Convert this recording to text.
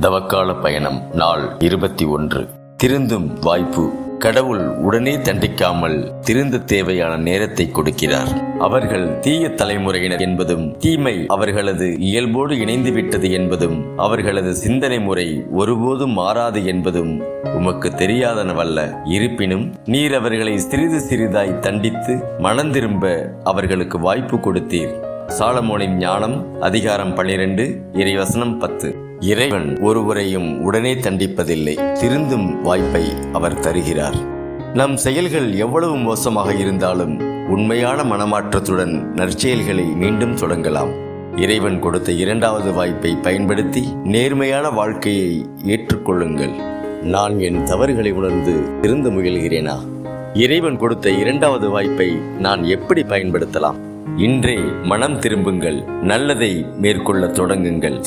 தவக்கால பயணம் நாள் இருபத்தி ஒன்று. திருந்தும் வாய்ப்பு. கடவுள் உடனே தண்டிக்காமல் திருந்த தேவையான நேரத்தை கொடுக்கிறார். அவர்கள் தீய தலைமுறையினர் என்பதும் தீமை அவர்களது இயல்போடு இணைந்து விட்டது என்பதும் அவர்களது சிந்தனை முறை ஒருபோதும் மாறாது என்பதும் உமக்கு தெரியாதனவல்ல. இருப்பினும் நீர் அவர்களை சிறிது சிறிதாய் தண்டித்து மனந்திரும்ப அவர்களுக்கு வாய்ப்பு கொடுத்தீர். சாலமோனின் ஞானம் அதிகாரம் பன்னிரண்டு இறைவசனம் பத்து. இறைவன் ஒருவரையும் உடனே தண்டிப்பதில்லை திருந்தும் வாய்ப்பை அவர் தருகிறார். நம் செயல்கள் எவ்வளவு மோசமாக இருந்தாலும் உண்மையான மனமாற்றத்துடன் நற்செயல்களை மீண்டும் தொடங்கலாம். இறைவன் கொடுத்த இரண்டாவது வாய்ப்பை பயன்படுத்தி நேர்மையான வாழ்க்கையை ஏற்றுக்கொள்ளுங்கள். நான் என் தவறுகளை உணர்ந்து திருந்த முயல்கிறேனா? இறைவன் கொடுத்த இரண்டாவது வாய்ப்பை நான் எப்படி பயன்படுத்தலாம்? இன்றே மனம் திரும்புங்கள் நல்லதை மேற்கொள்ள தொடங்குங்கள்.